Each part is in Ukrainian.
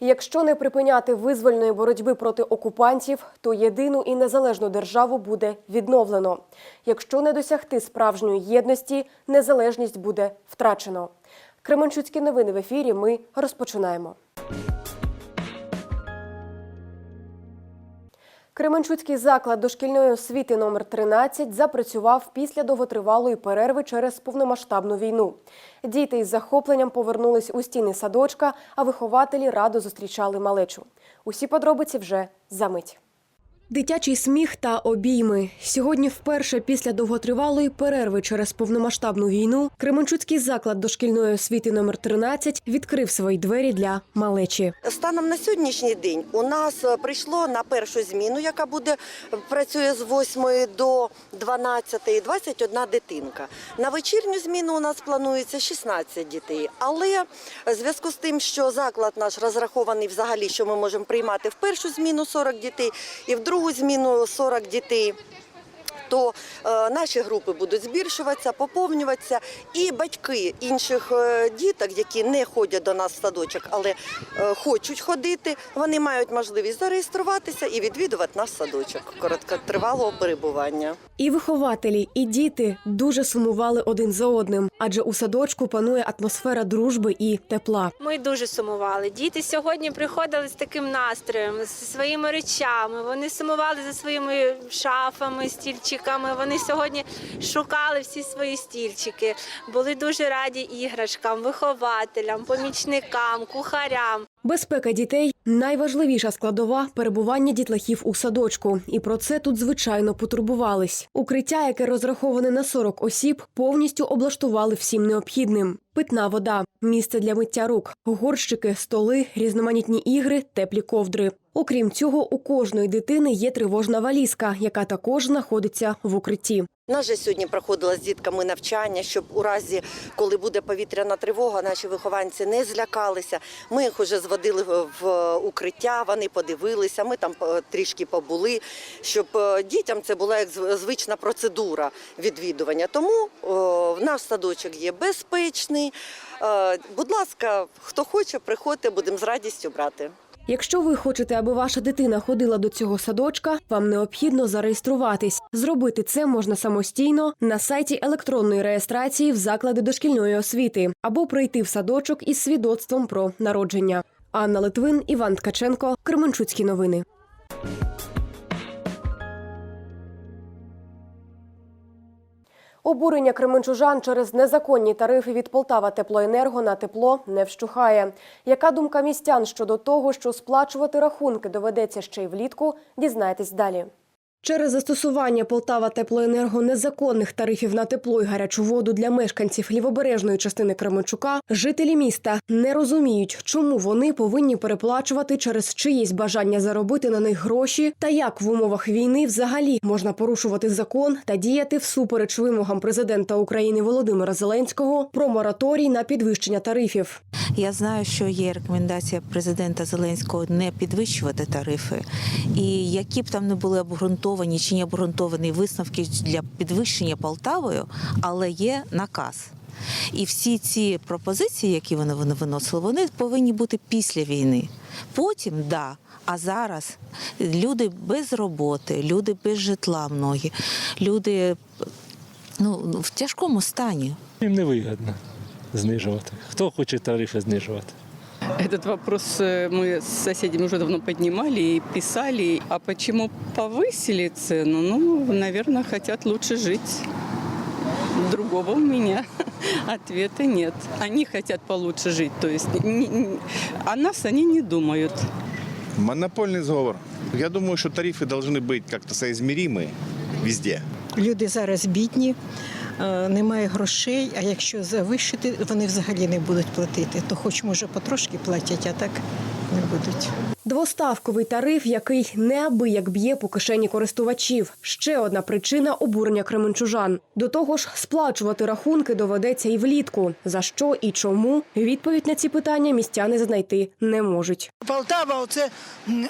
Якщо не припиняти визвольної боротьби проти окупантів, то єдину і незалежну державу буде відновлено. Якщо не досягти справжньої єдності, незалежність буде втрачено. Кременчуцькі новини в ефірі. Ми розпочинаємо. Кременчуцький заклад дошкільної освіти номер 13 запрацював після довготривалої перерви через повномасштабну війну. Діти із захопленням повернулись у стіни садочка, а вихователі радо зустрічали малечу. Усі подробиці вже за мить. Дитячий сміх та обійми сьогодні, вперше після довготривалої перерви через повномасштабну війну, Кременчуцький заклад дошкільної освіти номер 13 відкрив свої двері для малечі. Станом на сьогоднішній день у нас е, прийшло на першу зміну, яка буде працює з 8 до 12, 21 дитинка. На вечірню зміну у нас планується 16 дітей. Але в зв'язку з тим, що заклад наш розрахований взагалі, що ми можемо приймати в першу зміну 40 дітей і в другу зміну 40 дітей. То е, наші групи будуть збільшуватися, поповнюватися, і батьки інших е, діток, які не ходять до нас в садочок, але е, хочуть ходити, вони мають можливість зареєструватися і відвідувати наш садочок короткотривалого перебування. І вихователі, і діти дуже сумували один за одним, адже у садочку панує атмосфера дружби і тепла. Ми дуже сумували. Діти сьогодні приходили з таким настроєм, зі своїми речами. Вони сумували за своїми шафами, стільчиками. Вони сьогодні шукали всі свої стільчики. Були дуже раді іграшкам, вихователям, помічникам, кухарям. Безпека дітей найважливіша складова перебування дітлахів у садочку, і про це тут звичайно потурбувались. Укриття, яке розраховане на 40 осіб, повністю облаштували всім необхідним: питна вода, місце для миття рук, горщики, столи, різноманітні ігри, теплі ковдри. Окрім цього, у кожної дитини є тривожна валізка, яка також знаходиться в укритті. Нас же сьогодні проходило з дітками навчання, щоб у разі, коли буде повітряна тривога, наші вихованці не злякалися. Ми їх вже зводили в- в укриття, вони подивилися, ми там трішки побули, щоб е, дітям це була як звична процедура відвідування. Тому о, наш садочок є безпечний. Е, Будь ласка, хто хоче, приходьте, будемо з радістю брати. Якщо ви хочете, аби ваша дитина ходила до цього садочка, вам необхідно зареєструватись. Зробити це можна самостійно на сайті електронної реєстрації в заклади дошкільної освіти або прийти в садочок із свідоцтвом про народження. Анна Литвин, Іван Ткаченко, Кременчуцькі новини. Обурення кременчужан через незаконні тарифи від Полтава Теплоенерго на тепло не вщухає. Яка думка містян щодо того, що сплачувати рахунки доведеться ще й влітку, дізнайтесь далі. Через застосування Полтава Теплоенерго незаконних тарифів на тепло і гарячу воду для мешканців лівобережної частини Кременчука жителі міста не розуміють, чому вони повинні переплачувати через чиїсь бажання заробити на них гроші, та як в умовах війни взагалі можна порушувати закон та діяти всупереч вимогам президента України Володимира Зеленського про мораторій на підвищення тарифів. Я знаю, що є рекомендація президента Зеленського не підвищувати тарифи, і які б там не були обґрунтовані чи не обґрунтовані висновки для підвищення Полтавою, але є наказ. І всі ці пропозиції, які вони вони виносили, вони повинні бути після війни. Потім да. А зараз люди без роботи, люди без житла, многі, люди ну, в тяжкому стані. Їм не вигідно знижувати. Хто хоче тарифи знижувати? Этот вопрос э, мы с соседями уже давно поднимали и писали. А почему повысили цену? Ну, наверное, хотят лучше жить. Другого у меня ответа нет. Они хотят получше жить, то есть не- не- о нас они не думают. Монопольный сговор. Я думаю, что тарифы должны быть как-то соизмеримы везде. Люди зараз бідні, е, немає грошей, а якщо завищити, вони взагалі не будуть платити. То хоч може потрошки платять, а так не будуть. Двоставковий тариф, який неабияк б'є по кишені користувачів. Ще одна причина обурення кременчужан. До того ж, сплачувати рахунки доведеться і влітку. За що і чому відповідь на ці питання містяни знайти не можуть. Полтава,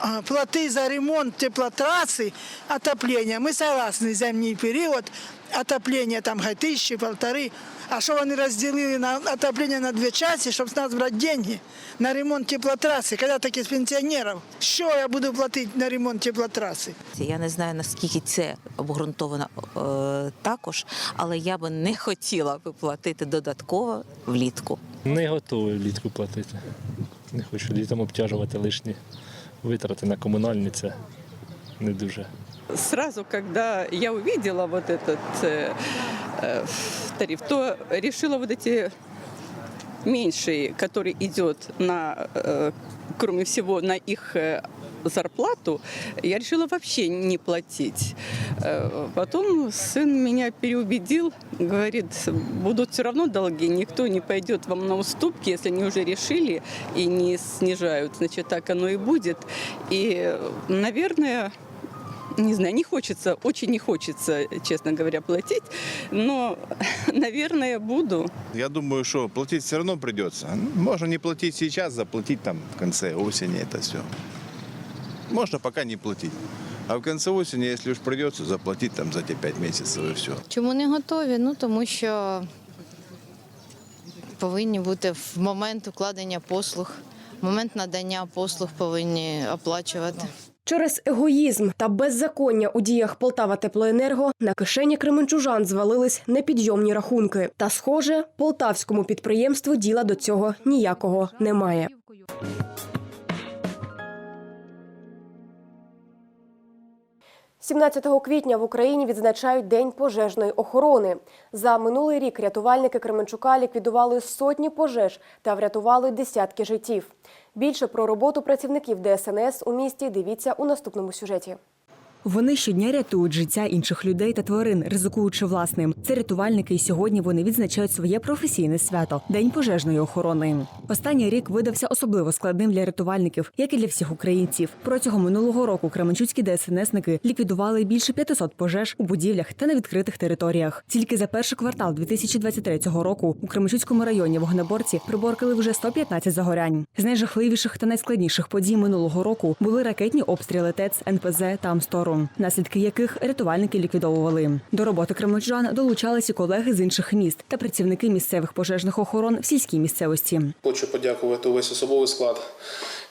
а, плати за ремонт теплотраси, отоплення. Ми согласні зимній період отоплення там гай тисячі, полтори. А що вони розділили на отоплення на дві частини, щоб з нас брати гроші на ремонт теплотраси, коли такі з пенсіонерів? Що я буду платити на ремонт теплотраси? Я не знаю наскільки це обґрунтовано е, також, але я би не хотіла би платити додатково влітку. Не готовий влітку платити. Не хочу літом обтяжувати лишні витрати на комунальні, це не дуже. Сразу, когда я увидела вот этот э, э, тариф, то решила вот эти меньшие, который идет на, э, кроме всего, на их э, зарплату, я решила вообще не платить. Э, Потом сын меня переубедил, говорит, будут все равно долги, никто не пойдет вам на уступки, если они уже решили и не снижают, значит, так оно и будет. И, наверное, не знаю, не хочется, очень не хочется, честно говоря, платить, но, наверное, буду. Я думаю, что платить все равно придется. Ну, Можно не платить сейчас, заплатить там в конце осени это все. Можно пока не платить. А в конце осени, если уж придется, заплатить там за эти пять месяцев и все. Чому не готові? Ну тому що повинні бути в момент укладення послуг, в момент надання послуг повинні оплачувати. Через егоїзм та беззаконня у діях Полтава Теплоенерго на кишені кременчужан звалились непідйомні рахунки. Та, схоже, полтавському підприємству діла до цього ніякого немає. – 17 квітня в Україні відзначають День пожежної охорони. За минулий рік рятувальники Кременчука ліквідували сотні пожеж та врятували десятки життів. Більше про роботу працівників ДСНС у місті дивіться у наступному сюжеті. Вони щодня рятують життя інших людей та тварин, ризикуючи власним. Це рятувальники, і сьогодні вони відзначають своє професійне свято день пожежної охорони. Останній рік видався особливо складним для рятувальників, як і для всіх українців. Протягом минулого року кременчуцькі ДСНСники ліквідували більше 500 пожеж у будівлях та на відкритих територіях. Тільки за перший квартал 2023 року у Кременчуцькому районі вогнеборці приборкали вже 115 загорянь. З найжахливіших та найскладніших подій минулого року були ракетні обстріли ТЕЦ, НПЗ та Амстору, наслідки яких рятувальники ліквідовували. До роботи кременчужан долучалися колеги з інших міст та працівники місцевих пожежних охорон в сільській місцевості. Хочу подякувати увесь особовий склад,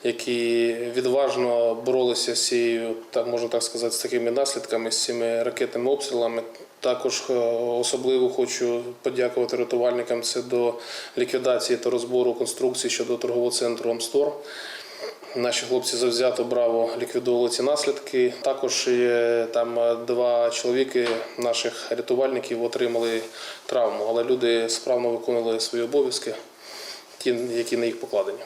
які відважно боролися з цією, так можна так сказати, з такими наслідками, з цими ракетними обстрілами. Також е, особливо хочу подякувати рятувальникам. Це до ліквідації та розбору конструкцій щодо торгового центру Амстор. Наші хлопці завзято браво ліквідували ці наслідки. Також там два чоловіки наших рятувальників отримали травму, але люди справно виконували свої обов'язки, ті, які на їх покладені.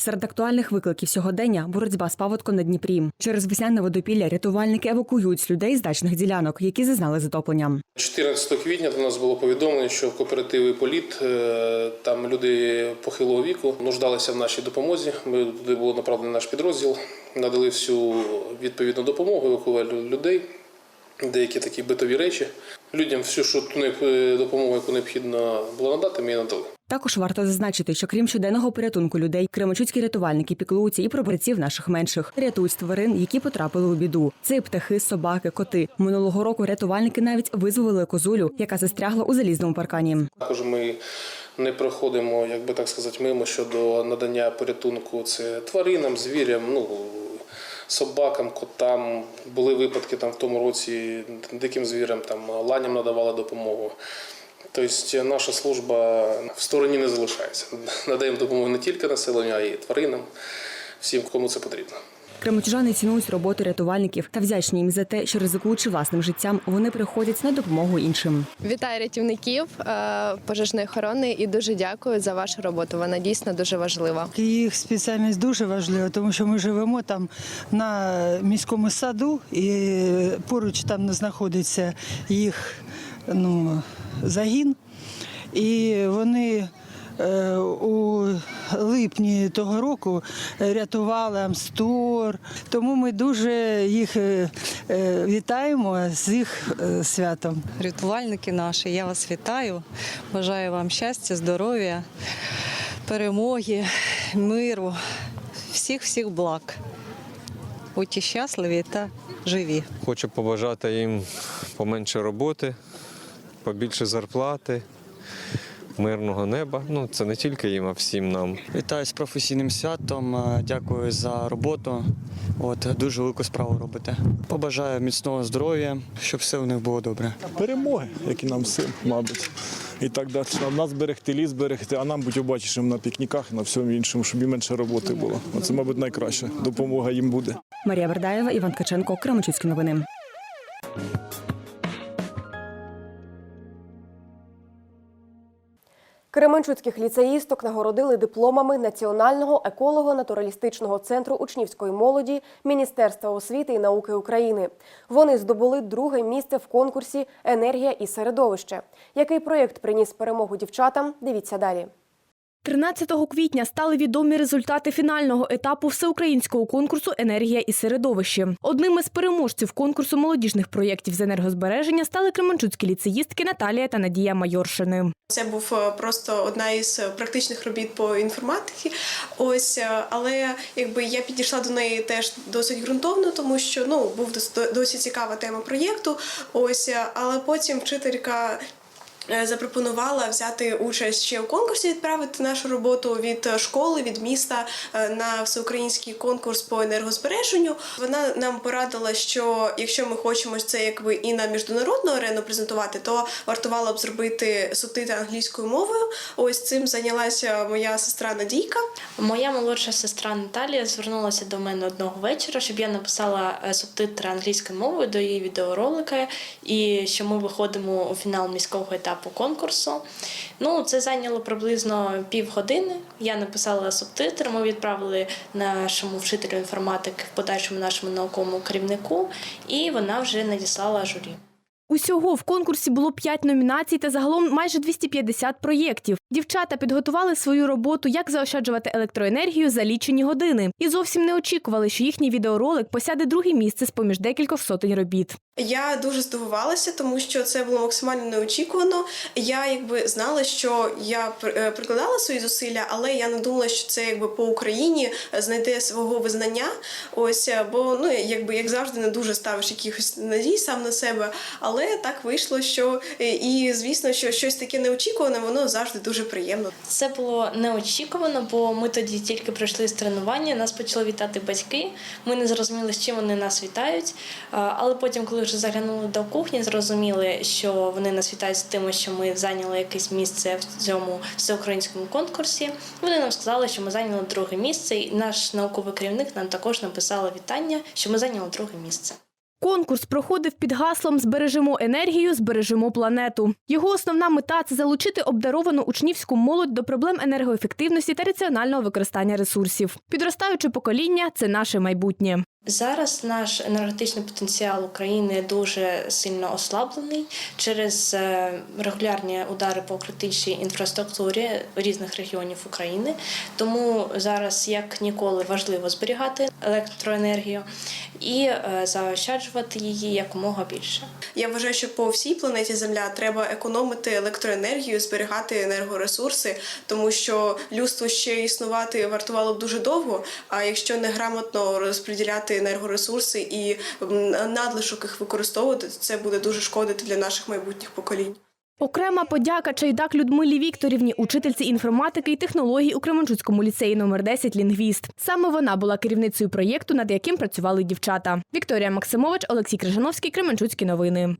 Серед актуальних викликів сьогодення боротьба з паводком на Дніпрі. Через весняне водопілля рятувальники евакуюють людей з дачних ділянок, які зазнали затоплення. 14 квітня до нас було повідомлено, що в кооперативі Політ е, там люди похилого віку нуждалися в нашій допомозі. Ми туди було направлений наш підрозділ, надали всю відповідну допомогу, евакуювали людей, деякі такі битові речі. Людям всю що допомогу, яку необхідно було надати, ми надали. Також варто зазначити, що крім щоденного порятунку людей, кременчуцькі рятувальники піклуються і про борців наших менших, рятують тварин, які потрапили у біду. Це і птахи, собаки, коти. Минулого року рятувальники навіть визволили козулю, яка застрягла у залізному паркані. Також ми не проходимо, як би так сказати, мимо щодо надання порятунку це тваринам, звірям, ну собакам, котам. Були випадки там в тому році диким звірям, там ланям надавали допомогу. Тобто наша служба в стороні не залишається. Надаємо допомогу не тільки населенню, а й тваринам, всім, кому це потрібно. Кременчужани цінують роботу рятувальників та вдячні їм за те, що ризикуючи власним життям, вони приходять на допомогу іншим. Вітаю рятівників е, пожежної охорони і дуже дякую за вашу роботу. Вона дійсно дуже важлива. Їх спеціальність дуже важлива, тому що ми живемо там на міському саду, і поруч там знаходиться їх ну, загін. І вони у липні того року рятували Амстор. Тому ми дуже їх е, е, вітаємо з їх е, святом. Рятувальники наші, я вас вітаю. Бажаю вам щастя, здоров'я, перемоги, миру, всіх всіх благ. Будьте щасливі та живі. Хочу побажати їм поменше роботи, побільше зарплати, мирного неба. Ну, це не тільки їм, а всім нам. Вітаю з професійним святом. е, Дякую за роботу. От дуже велику справу робите. Побажаю міцного здоров'я, щоб все у них було добре. перемоги, як і нам всім, мабуть. І так далі. Нам нас берегти, ліс берегти, а нам бути обачішим на пікніках на всьому іншому, щоб і менше роботи було. Це, мабуть, найкраща допомога їм буде. Марія Вердаєва, Іван Ткаченко, Кременчуцькі новини. Кременчуцьких ліцеїсток нагородили дипломами Національного еколого-натуралістичного центру учнівської молоді Міністерства освіти і науки України. Вони здобули друге місце в конкурсі Енергія і середовище. Який проєкт приніс перемогу дівчатам? Дивіться далі. 13 квітня стали відомі результати фінального етапу всеукраїнського конкурсу Енергія і середовище. Одним із переможців конкурсу молодіжних проєктів з енергозбереження стали кременчуцькі ліцеїстки Наталія та Надія Майоршини. Це був е, просто одна із е, практичних робіт по інформатиці. Ось, е, але якби я підійшла до неї теж досить ґрунтовно, тому що ну був дос- досить цікава тема проєкту. Ось, але потім вчителька. Е, Запропонувала взяти участь ще у конкурсі, відправити нашу роботу від школи, від міста е, на всеукраїнський конкурс по енергозбереженню. Вона нам порадила, що якщо ми хочемо це якби і на міжнародну арену презентувати, то вартувало б зробити субтитри англійською мовою. Ось цим зайнялася моя сестра Надійка. Моя молодша сестра Наталія звернулася до мене одного вечора, щоб я написала е, субтитри англійською мовою до її відеоролика, і що ми виходимо у фінал міського етапу конкурсу. Ну, це зайняло приблизно півгодини. Я написала субтитри, ми відправили нашому вчителю інформатики, в подальшому нашому науковому керівнику, і вона вже надіслала журі. Усього в конкурсі було 5 номінацій та загалом майже 250 проєктів. Дівчата підготували свою роботу, як заощаджувати електроенергію за лічені години, і зовсім не очікували, що їхній відеоролик посяде друге місце з поміж декількох сотень робіт. Я дуже здивувалася, тому що це було максимально неочікувано. Я якби знала, що я е, прикладала свої зусилля, але я не думала, що це якби по Україні знайде свого визнання. Ось е, бо ну якби як завжди не дуже ставиш якихось надій сам на себе. Але так вийшло, що е, і звісно, що щось таке неочікуване, воно завжди дуже приємно. Це було неочікувано, бо ми тоді тільки прийшли з тренування. Нас почали вітати батьки. Ми не зрозуміли, з чим вони нас вітають. Але потім, коли вже заглянули до кухні, зрозуміли, що вони нас вітають з тим, що ми зайняли якесь місце в цьому всеукраїнському конкурсі. Вони нам сказали, що ми зайняли друге місце, і наш науковий керівник нам також написала вітання, що ми зайняли друге місце. Конкурс проходив під гаслом Збережемо енергію, збережемо планету. Його основна мета це залучити обдаровану учнівську молодь до проблем енергоефективності та раціонального використання ресурсів. Підростаюче покоління це наше майбутнє. Зараз наш енергетичний потенціал України дуже сильно ослаблений через е, регулярні удари по критичній інфраструктурі різних регіонів України. Тому зараз як ніколи важливо зберігати електроенергію і е, заощаджувати її якомога більше. Я вважаю, що по всій планеті Земля треба економити електроенергію, зберігати енергоресурси, тому що людство ще існувати вартувало б дуже довго. А якщо неграмотно розподіляти енергоресурси і надлишок їх використовувати, це буде дуже шкодити для наших майбутніх поколінь. Окрема подяка Чайдак Людмилі Вікторівні, учительці інформатики і технологій у Кременчуцькому ліцеї номер 10 «Лінгвіст». Саме вона була керівницею проєкту, над яким працювали дівчата. Вікторія Максимович, Олексій Крижановський, Кременчуцькі новини.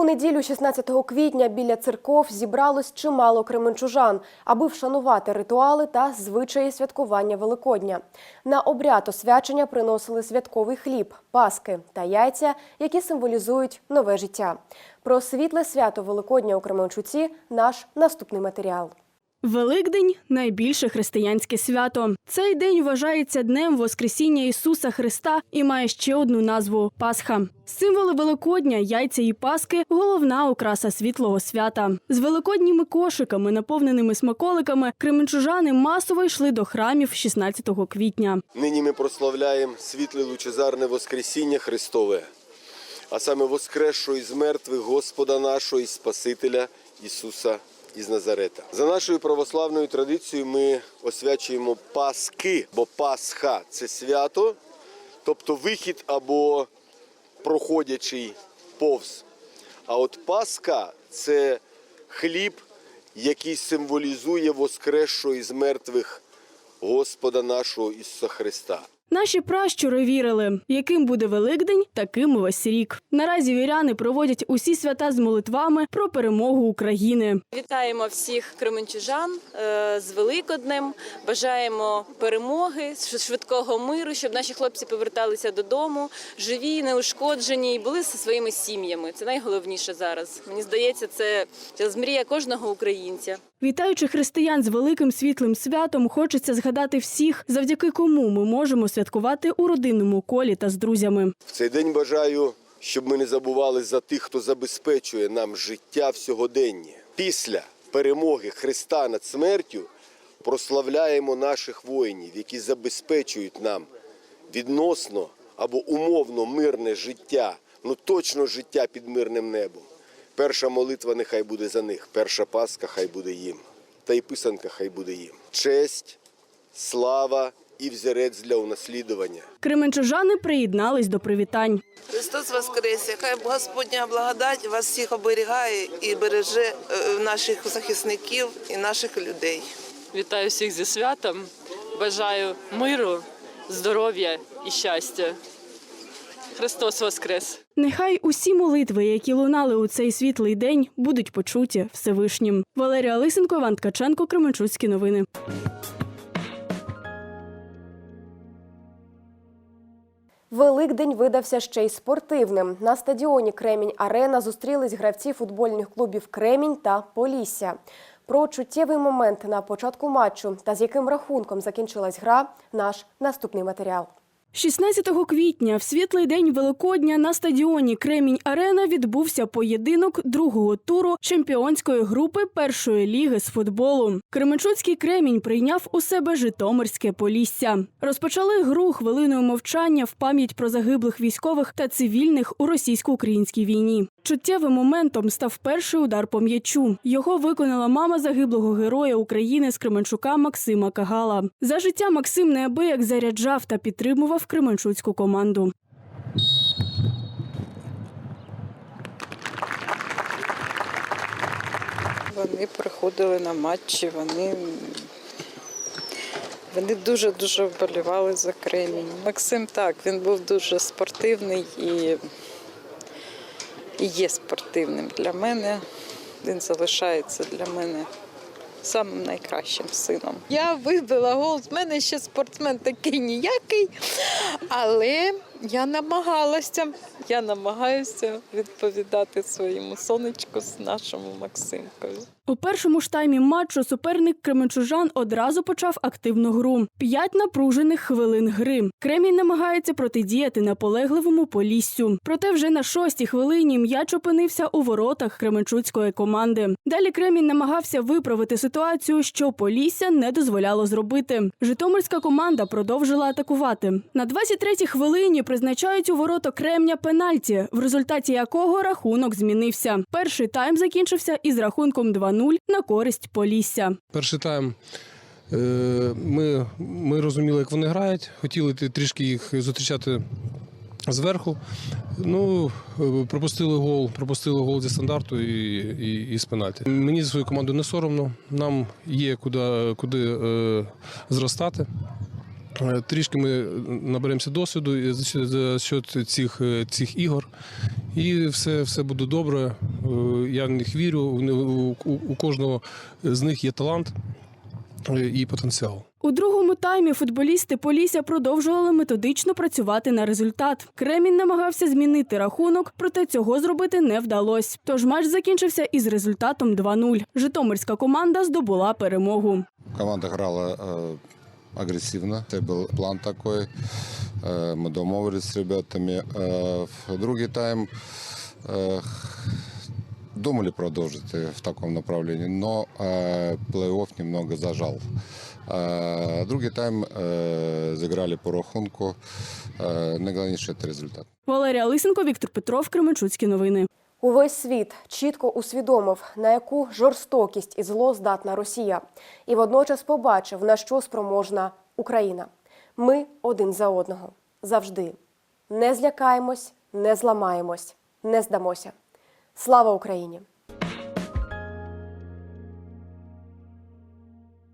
У неділю, 16 квітня, біля церков зібралось чимало кременчужан, аби вшанувати ритуали та звичаї святкування Великодня. На обряд освячення приносили святковий хліб, паски та яйця, які символізують нове життя. Про світле свято Великодня у Кременчуці наш наступний матеріал. Великдень найбільше християнське свято. Цей день вважається днем Воскресіння Ісуса Христа і має ще одну назву Пасха. Символи Великодня, яйця і паски головна окраса світлого свята. З великодніми кошиками, наповненими смаколиками, кременчужани масово йшли до храмів 16 квітня. Нині ми прославляємо світле лучезарне Воскресіння Христове, а саме Воскресшого із мертвих Господа нашого і Спасителя Ісуса із Назарета. За нашою православною традицією ми освячуємо Пасхи, бо Пасха це свято, тобто вихід або проходячий повз. А от Пасха це хліб, який символізує воскресшого із мертвих Господа нашого Ісуса Христа. Наші пращури вірили, яким буде Великдень, таким весь рік. Наразі віряни проводять усі свята з молитвами про перемогу України. Вітаємо всіх кременчужан е, з Великоднем. Бажаємо перемоги, швидкого миру, щоб наші хлопці поверталися додому, живі, неушкоджені і були зі своїми сім'ями. Це найголовніше зараз. Мені здається, це мрія кожного українця. Вітаючи християн з великим світлим святом, хочеться згадати всіх, завдяки кому ми можемо святкувати у родинному колі та з друзями. В цей день бажаю, щоб ми не забували за тих, хто забезпечує нам життя в сьогоденні. Після перемоги Христа над смертю прославляємо наших воїнів, які забезпечують нам відносно або умовно мирне життя, ну точно життя під мирним небом. Перша молитва нехай буде за них, перша паска хай буде їм, та й писанка хай буде їм. Честь, слава і взірець для унаслідування. Кременчужани приєднались до привітань. Христос Воскресе! Хай Господня благодать вас всіх оберігає і береже е, наших захисників і наших людей. Вітаю всіх зі святом. Бажаю миру, здоров'я і щастя. Христос Воскрес! Нехай усі молитви, які лунали у цей світлий день, будуть почуті Всевишнім. Валерія Лисенко, Іван Ткаченко, Кременчуцькі новини. Великдень видався ще й спортивним. На стадіоні Кремінь Арена зустрілись гравці футбольних клубів Кремінь та Полісся. Про чуттєвий момент на початку матчу та з яким рахунком закінчилась гра наш наступний матеріал. 16 квітня, в світлий день Великодня, на стадіоні Кремінь Арена відбувся поєдинок другого туру чемпіонської групи першої ліги з футболу. Кременчуцький Кремінь прийняв у себе Житомирське Полісся. Розпочали гру хвилиною мовчання в пам'ять про загиблих військових та цивільних у російсько-українській війні. Чуттєвим моментом став перший удар по м'ячу. Його виконала мама загиблого героя України з Кременчука Максима Кагала. За життя Максим неабияк заряджав та підтримував Кременчуцьку команду. Вони приходили на матчі, вони, вони дуже-дуже вболівали за Кремінь. Максим так, він був дуже спортивний і, і є спортивним для мене. Він залишається для мене самим найкращим сином. Я вибила гол. З мене ще спортсмен такий ніякий, але я намагалася. Я намагаюся відповідати своєму сонечку з нашому Максимкою. У першому ж таймі матчу суперник Кременчужан одразу почав активну гру. П'ять напружених хвилин гри. Кремінь намагається протидіяти наполегливому поліссю. Проте вже на шостій хвилині м'яч опинився у воротах Кременчуцької команди. Далі Кремінь намагався виправити ситуацію, що Полісся не дозволяло зробити. Житомирська команда продовжила атакувати. На 23-й хвилині призначають у ворота Кремня пенальті, в результаті якого рахунок змінився. Перший тайм закінчився із рахунком 2-0 на користь Полісся. Перший тайм е, ми, ми розуміли, як вони грають, хотіли трішки їх зустрічати зверху. Ну, е, пропустили гол, пропустили гол зі стандарту і, і, і з пенальті. Мені за свою команду не соромно. Нам є куди, куди е, зростати. Е, Трішки ми наберемося досвіду і за счет- цих, е, цих ігор. І все, все буде добре. Е, Я в них вірю. У, кожного з них є талант е, і потенціал. У другому таймі футболісти Полісся продовжували методично працювати на результат. Кремінь намагався змінити рахунок, проте цього зробити не вдалося. Тож матч закінчився із результатом 2-0. Житомирська команда здобула перемогу. Команда грала агрессивно. Это был план такой. Э, мы домовились с ребятами. Э, в другий тайм э, думали продолжить э, в таком направлении, но э, плей-офф немного зажал. Э, другий тайм э, зіграли по рахунку. Э, найголовніше – це результат. Валерія Лисенко, Віктор Петров, Кременчуцькі новини. Увесь світ чітко усвідомив, на яку жорстокість і зло здатна Росія, і водночас побачив, на що спроможна Україна. Ми один за одного. завжди. Не злякаємось, не зламаємось, не здамося. Слава Україні!